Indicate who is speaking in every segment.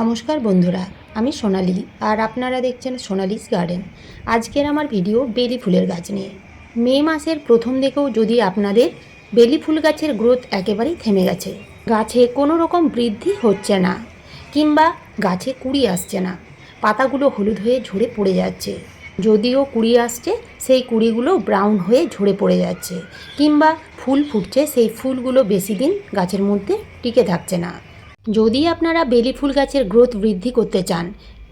Speaker 1: নমস্কার বন্ধুরা, আমি সোনালি আর আপনারা দেখছেন সোনালিস গার্ডেন। আজকের আমার ভিডিও বেলি ফুলের গাছ নিয়ে। মে মাসের প্রথম দিকেও যদি আপনাদের বেলি ফুল গাছের গ্রোথ একেবারেই থেমে গেছে, গাছে কোনো রকম বৃদ্ধি হচ্ছে না কিংবা গাছে কুড়ি আসছে না, পাতাগুলো হলুদ হয়ে ঝরে পড়ে যাচ্ছে, যদিও কুড়ি আসছে, সেই কুড়িগুলো ব্রাউন হয়ে ঝরে পড়ে যাচ্ছে, কিংবা ফুল ফুটছে, সেই ফুলগুলো বেশি দিন গাছের মধ্যে টিকে থাকছে না। যদি আপনারা বেলি ফুল গাছের গ্রোথ বৃদ্ধি করতে চান,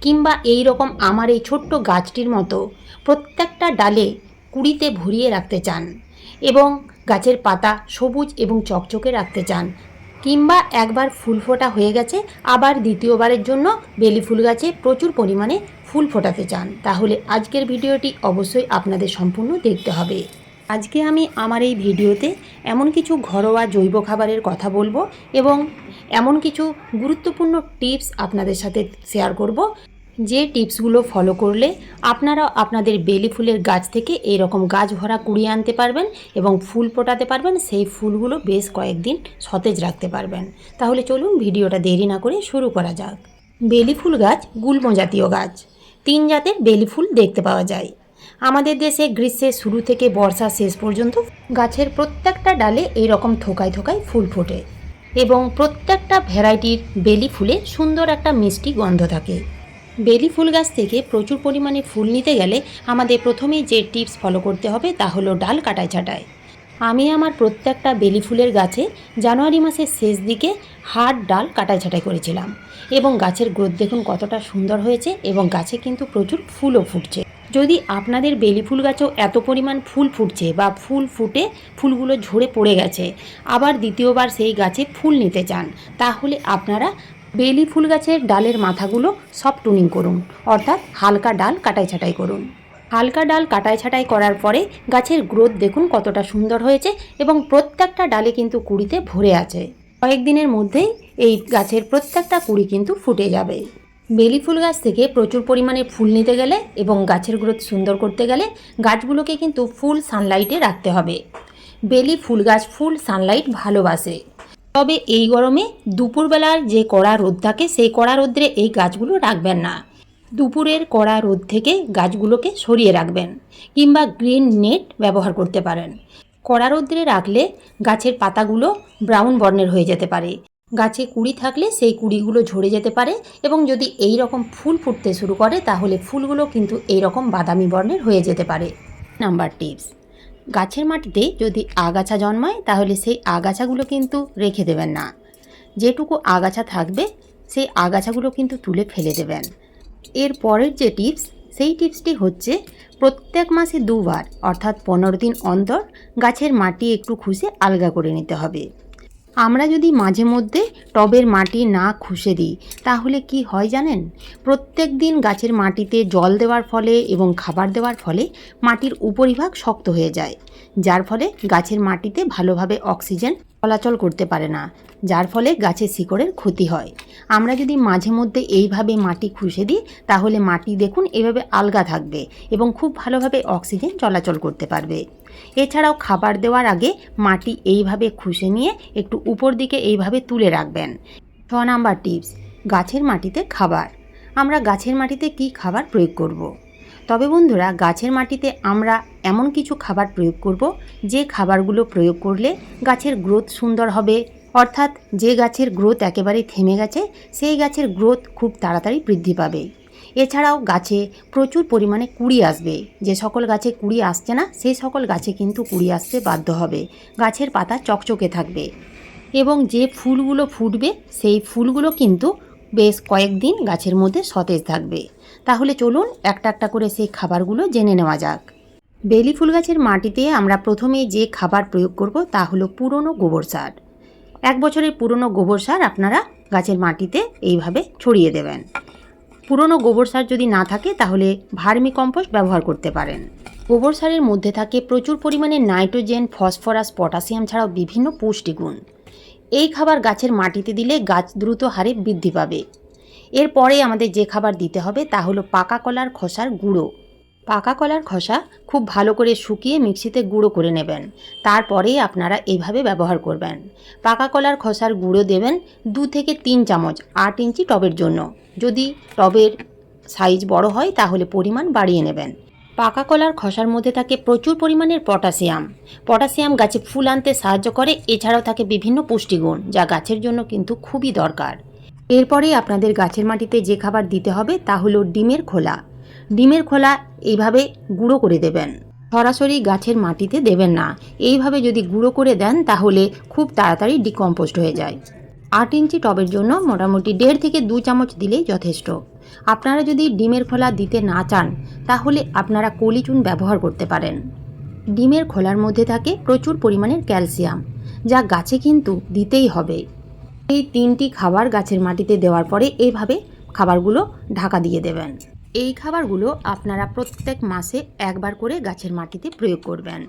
Speaker 1: কিংবা এই রকম আমার এই ছোট্ট গাছটির মতো প্রত্যেকটা ডালে কুড়িতে ভরিয়ে রাখতে চান এবং গাছের পাতা সবুজ এবং চকচকে রাখতে চান, কিংবা একবার ফুল ফোটা হয়ে গেছে, আবার দ্বিতীয়বারের জন্য বেলি ফুল গাছে প্রচুর পরিমাণে ফুল ফোটাতে চান, তাহলে আজকের ভিডিওটি অবশ্যই আপনাদের সম্পূর্ণ দেখতে হবে। আজকে আমি আমার এই ভিডিওতে এমন কিছু ঘরোয়া জৈব খাবারের কথা বলব এবং এমন কিছু গুরুত্বপূর্ণ টিপস আপনাদের সাথে শেয়ার করব। যে টিপসগুলো ফলো করলে আপনারা আপনাদের বেলি ফুলের গাছ থেকে এই রকম গাছ ভরা কুড়িয়ে আনতে পারবেন এবং ফুল ফোটাতে পারবেন, সেই ফুলগুলো বেশ কয়েকদিন সতেজ রাখতে পারবেন। তাহলে চলুন ভিডিওটা দেরি না করে শুরু করা যাক। বেলি ফুল গাছ গুল্ম জাতীয় গাছ। তিন জাতের বেলি ফুল দেখতে পাওয়া যায়। আমাদের দেশে গ্রীষ্মের শুরু থেকে বর্ষা শেষ পর্যন্ত গাছের প্রত্যেকটা ডালে এই রকম থোকায় থোকায় ফুল ফোটে। এবং প্রত্যেকটা ভ্যারাইটির বেলি ফুলে সুন্দর একটা মিষ্টি গন্ধ থাকে। বেলি ফুল গাছ থেকে প্রচুর পরিমাণে ফুল নিতে গেলে আমাদের প্রথমেই যে টিপস ফলো করতে হবে তা হলো ডাল কাটায় ছাটায়। আমি আমার প্রত্যেকটা বেলি ফুলের গাছে জানুয়ারি মাসের শেষ দিকে হাড় ডাল কাটাই ছাটাই করেছিলাম এবং গাছের গ্রোথ দেখুন কতটা সুন্দর হয়েছে এবং গাছে কিন্তু প্রচুর ফুলও ফুটছে। যদি আপনাদের বেলি ফুল গাছেও এত পরিমাণ ফুল ফুটছে বা ফুল ফুটে ফুলগুলো ঝরে পড়ে গেছে, আবার দ্বিতীয়বার সেই গাছে ফুল নিতে চান, তাহলে আপনারা বেলি ফুল গাছের ডালের মাথাগুলো সব টুনিং করুন, অর্থাৎ হালকা ডাল কাটাই ছাটাই করুন। হালকা ডাল কাটাই ছাটাই করার পরে গাছের গ্রোথ দেখুন কতটা সুন্দর হয়েছে এবং প্রত্যেকটা ডালে কিন্তু কুড়িতে ভরে আছে। কয়েকদিনের মধ্যেই এই গাছের প্রত্যেকটা কুড়ি কিন্তু ফুটে যাবে। বেলি ফুল গাছ থেকে প্রচুর পরিমাণে ফুল নিতে গেলে এবং গাছের গ্রোথ সুন্দর করতে গেলে গাছগুলোকে কিন্তু ফুল সানলাইটে রাখতে হবে। বেলি ফুল গাছ ফুল সানলাইট ভালোবাসে। তবে এই গরমে দুপুরবেলার যে কড়া রোদ থাকে, সেই কড়া রোদ্রে এই গাছগুলো রাখবেন না। দুপুরের কড়া রোদ থেকে গাছগুলোকে সরিয়ে রাখবেন কিংবা গ্রিন নেট ব্যবহার করতে পারেন। কড়া রোদ্রে রাখলে গাছের পাতাগুলো ব্রাউন বর্ণের হয়ে যেতে পারে। গাছে কুড়ি থাকলে সেই কুড়িগুলো ঝরে যেতে পারে এবং যদি এই রকম ফুল ফুটতে শুরু করে, তাহলে ফুলগুলো কিন্তু এই রকম বাদামি বর্ণের হয়ে যেতে পারে। নাম্বার টিপস, গাছের মাটিতে যদি আগাছা জন্মায়, তাহলে সেই আগাছাগুলো কিন্তু রেখে দেবেন না। যেটুকু আগাছা থাকবে, সেই আগাছাগুলো কিন্তু তুলে ফেলে দেবেন। এর পরের যে টিপস, সেই টিপসটি হচ্ছে, প্রত্যেক মাসে দুবার, অর্থাৎ পনেরো দিন অন্তর, গাছের মাটি একটু খুশে আলগা করে নিতে হবে। আমরা যদি মাঝে মধ্যে টবের মাটি না খুশে দিই, তাহলে কি হয় জানেন? প্রত্যেক দিন গাছের মাটিতে জল দেওয়ার ফলে এবং খাবার দেওয়ার ফলে মাটির উপরিভাগ শক্ত হয়ে যায়, যার ফলে গাছের মাটিতে ভালোভাবে অক্সিজেন চলাচল করতে পারে না, যার ফলে গাছের শিকড়ের ক্ষতি হয়। আমরা যদি মাঝে মধ্যে এইভাবে মাটি খুশে দিই, তাহলে মাটি দেখুন এভাবে আলগা থাকবে এবং খুব ভালোভাবে অক্সিজেন চলাচল করতে পারবে। এছাড়াও খাবার দেওয়ার আগে মাটি এইভাবে খুশে নিয়ে একটু উপর দিকে এইভাবে তুলে রাখবেন। ছ নাম্বার টিপস, গাছের মাটিতে খাবার। আমরা গাছের মাটিতে কি খাবার প্রয়োগ করব। তবে বন্ধুরা, গাছের মাটিতে আমরা এমন কিছু খাবার প্রয়োগ করব, যে খাবারগুলো প্রয়োগ করলে গাছের গ্রোথ সুন্দর হবে। অর্থাৎ যে গাছের গ্রোথ একেবারেই থেমে গেছে, সেই গাছের গ্রোথ খুব তাড়াতাড়ি বৃদ্ধি পাবে। এছাড়াও গাছে প্রচুর পরিমাণে কুড়ি আসবে। যে সকল গাছে কুড়ি আসছে না, সেই সকল গাছে কিন্তু কুড়ি আসতে বাধ্য হবে। গাছের পাতা চকচকে থাকবে। এবং যে ফুলগুলো ফুটবে, সেই ফুলগুলো কিন্তু বেশ কয়েকদিন গাছের মধ্যে সতেজ থাকবে। তাহলে চলুন একটা একটা করে সেই খাবারগুলো জেনে নেওয়া যাক। বেলি ফুল গাছের মাটিতে আমরা প্রথমেই যে খাবার প্রয়োগ করব, তা হলো পুরনো গোবর সার। এক বছরের পুরনো গোবর সার আপনারা গাছের মাটিতে এইভাবে ছড়িয়ে দেবেন। পুরনো গোবর সার যদি না থাকে, তাহলে ভার্মি কম্পোস্ট ব্যবহার করতে পারেন। গোবর সারের মধ্যে থাকে প্রচুর পরিমাণে নাইট্রোজেন, ফসফরাস, পটাশিয়াম ছাড়াও বিভিন্ন পুষ্টিগুণ। এই খাবার গাছের মাটিতে দিলে গাছ দ্রুত হারে বৃদ্ধি পাবে। এরপরে আমাদের যে খাবার দিতে হবে, তা হলো পাকা কলার খোসার গুঁড়ো। পাকা কলার খোসা খুব ভালো করে শুকিয়ে মিক্সিতে গুঁড়ো করে নেবেন। তারপরেই আপনারা এইভাবে ব্যবহার করবেন। পাকা কলার খোসার গুঁড়ো দেবেন দু থেকে তিন চামচ আট ইঞ্চি টবের জন্য। যদি টবের সাইজ বড় হয় তাহলে পরিমাণ বাড়িয়ে নেবেন। পাকা কলার খসার মধ্যে থাকে প্রচুর পরিমাণের পটাশিয়াম। পটাশিয়াম গাছে ফুল আনতে সাহায্য করে, এছাড়াও থাকে বিভিন্ন পুষ্টিগুণ যা গাছের জন্য কিন্তু খুবই দরকার। এরপরে আপনাদের গাছের মাটিতে যে খাবার দিতে হবে তা হলো ডিমের খোলা। ডিমের খোলা এইভাবে গুঁড়ো করে দেবেন। সরাসরি গাছের মাটিতে দেবেন না। এইভাবে যদি গুঁড়ো করে দেন, তাহলে খুব তাড়াতাড়ি ডিকম্পোস্ট হয়ে যায়। আট ইঞ্চি টবের জন্য মোটামুটি দেড় থেকে দু চামচ দিলেই যথেষ্ট। আপনারা যদি ডিমের খোলা দিতে না চান, তাহলে আপনারা কলিচুন ব্যবহার করতে পারেন। ডিমের খোলার মধ্যে থাকে প্রচুর পরিমাণের ক্যালসিয়াম, যা গাছে কিন্তু দিতেই হবে। এই তিনটি খাবার গাছের মাটিতে দেওয়ার পরে এইভাবে খাবারগুলো ঢাকা দিয়ে দেবেন। এই খাবারগুলো আপনারা প্রত্যেক মাসে একবার করে গাছের মাটিতে প্রয়োগ করবেন।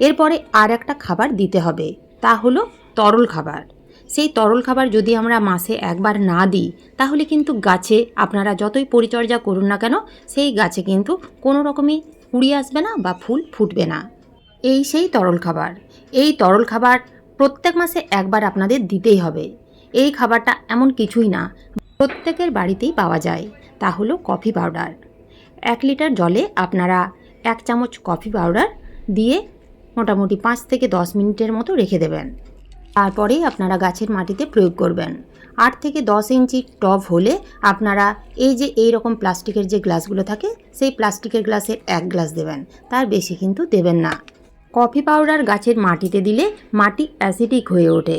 Speaker 1: এরপরে আর একটা খাবার দিতে হবে, তা হলো তরল খাবার। সেই তরল খাবার যদি আমরা মাসে একবার না দিই, তাহলে কিন্তু গাছে আপনারা যতই পরিচর্যা করুন না কেন, সেই গাছে কিন্তু কোনো রকমই কুড়ি আসবে না বা ফুল ফুটবে না। এই সেই তরল খাবার। এই তরল খাবার প্রত্যেক মাসে একবার আপনাদের দিতেই হবে। এই খাবারটা এমন কিছুই না, প্রত্যেকের বাড়িতেই পাওয়া যায়। তা হলো কফি পাউডার। এক লিটার জলে আপনারা এক চামচ কফি পাউডার দিয়ে মোটামুটি পাঁচ থেকে দশ মিনিটের মতো রেখে দেবেন। তারপরেই আপনারা গাছের মাটিতে প্রয়োগ করবেন। আট থেকে দশ ইঞ্চি টব হলে আপনারা এই যে এই রকম প্লাস্টিকের যে গ্লাসগুলো থাকে, সেই প্লাস্টিকের গ্লাসের এক গ্লাস দেবেন। তার বেশি কিন্তু দেবেন না। কফি পাউডার গাছের মাটিতে দিলে মাটি অ্যাসিডিক হয়ে ওঠে।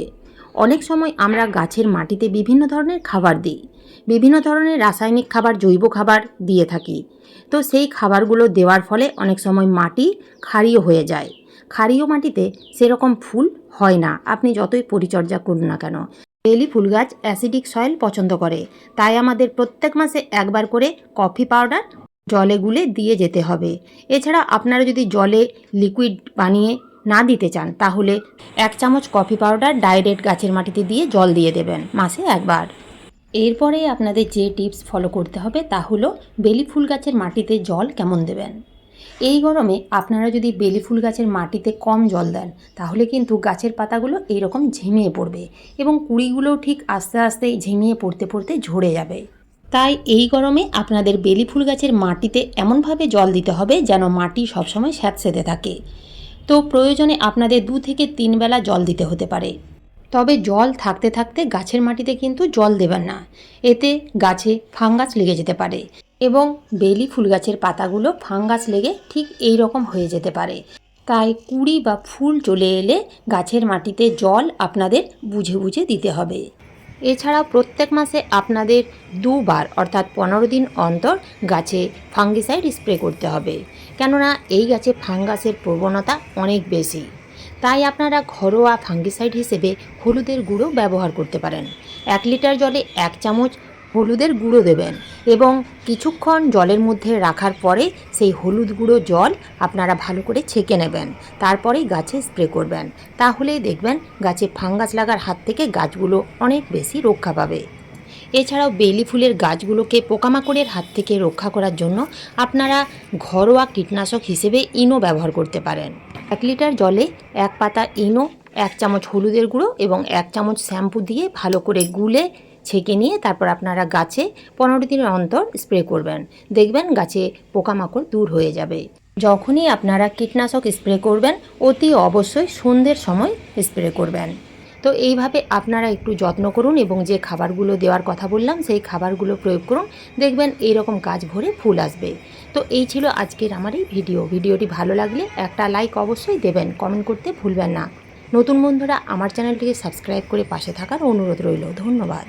Speaker 1: অনেক সময় আমরা গাছের মাটিতে বিভিন্ন ধরনের খাবার দিই, বিভিন্ন ধরনের রাসায়নিক খাবার, জৈব খাবার দিয়ে থাকি। তো সেই খাবারগুলো দেওয়ার ফলে অনেক সময় মাটি ক্ষারীয় হয়ে যায়। ক্ষারীয় মাটিতে সেরকম ফুল হয় না। আপনি যতই পরিচর্যা করুন না কেন বেলি ফুল গাছ অ্যাসিডিক সয়েল পছন্দ করে। তাই আমাদের প্রত্যেক মাসে একবার করে কফি পাউডার জলে গুলে দিয়ে যেতে হবে। এছাড়া আপনারা যদি জলে লিকুইড বানিয়ে না দিতে চান, তাহলে এক চামচ কফি পাউডার ডাইরেক্ট গাছের মাটিতে দিয়ে জল দিয়ে দেবেন, মাসে একবার। এরপরে আপনাদের যে টিপস ফলো করতে হবে তা হলো বেলি ফুল গাছের মাটিতে জল কেমন দেবেন। এই গরমে আপনারা যদি বেলি ফুল গাছের মাটিতে কম জল দেন, তাহলে কিন্তু গাছের পাতাগুলো এইরকম ঝিমিয়ে পড়বে এবং কুড়িগুলোও ঠিক আস্তে আস্তে ঝিমিয়ে পড়তে পড়তে ঝরে যাবে। তাই এই গরমে আপনাদের বেলি ফুল গাছের মাটিতে এমনভাবে জল দিতে হবে যেন মাটি সবসময় স্যাঁতসেঁতে থাকে। তো প্রয়োজনে আপনাদের দু থেকে তিন বেলা জল দিতে হতে পারে। তবে জল থাকতে থাকতে গাছের মাটিতে কিন্তু জল দেবেন না। এতে গাছে ফাঙ্গাস লেগে যেতে পারে এবং বেলি ফুল গাছের পাতাগুলো ফাঙ্গাস লেগে ঠিক এই রকম হয়ে যেতে পারে। তাই কুড়ি বা ফুল চলে এলে গাছের মাটিতে জল আপনাদের বুঝে বুঝে দিতে হবে। এছাড়া প্রত্যেক মাসে আপনাদের দুবার অর্থাৎ পনেরো দিন অন্তর গাছে ফাঙ্গিসাইড স্প্রে করতে হবে। কেননা এই গাছে ফাঙ্গাসের প্রবণতা অনেক বেশি। তাই আপনারা ঘরোয়া ফাঙ্গিসাইড হিসেবে হলুদের গুঁড়ো ব্যবহার করতে পারেন। এক লিটার জলে এক চামচ হলুদের গুঁড়ো দেবেন এবং কিছুক্ষণ জলের মধ্যে রাখার পরে সেই হলুদ গুঁড়ো জল আপনারা ভালো করে ছেঁকে নেবেন। তারপরেই গাছে স্প্রে করবেন। তাহলেই দেখবেন গাছে ফাঙ্গাস লাগার হাত থেকে গাছগুলো অনেক বেশি রক্ষা পাবে। এছাড়াও বেলি ফুলের গাছগুলোকে পোকামাকড়ের হাত থেকে রক্ষা করার জন্য আপনারা ঘরোয়া কীটনাশক হিসেবে ইনো ব্যবহার করতে পারেন। এক লিটার জলে এক পাতা ইনো, এক চামচ হলুদের গুঁড়ো এবং এক চামচ শ্যাম্পু দিয়ে ভালো করে গুলে ছেঁকে নিয়ে তারপর আপনারা গাছে পনেরো দিনের অন্তর স্প্রে করবেন। দেখবেন গাছে পোকামাকড় দূর হয়ে যাবে। যখনই আপনারা কীটনাশক স্প্রে করবেন, অতি অবশ্যই সন্ধ্যের সময় স্প্রে করবেন। তো এইভাবে আপনারা একটু যত্ন করুন এবং যে খাবারগুলো দেওয়ার কথা বললাম, সেই খাবারগুলো প্রয়োগ করুন। দেখবেন এই রকম কাজ ভরে ফুল আসবে। তো এই ছিল আজকের আমার এই ভিডিও। ভিডিওটি ভালো লাগলে একটা লাইক অবশ্যই দেবেন, কমেন্ট করতে ভুলবেন না। নতুন বন্ধুরা আমার চ্যানেলটিকে সাবস্ক্রাইব করে পাশে থাকার অনুরোধ রইল। ধন্যবাদ।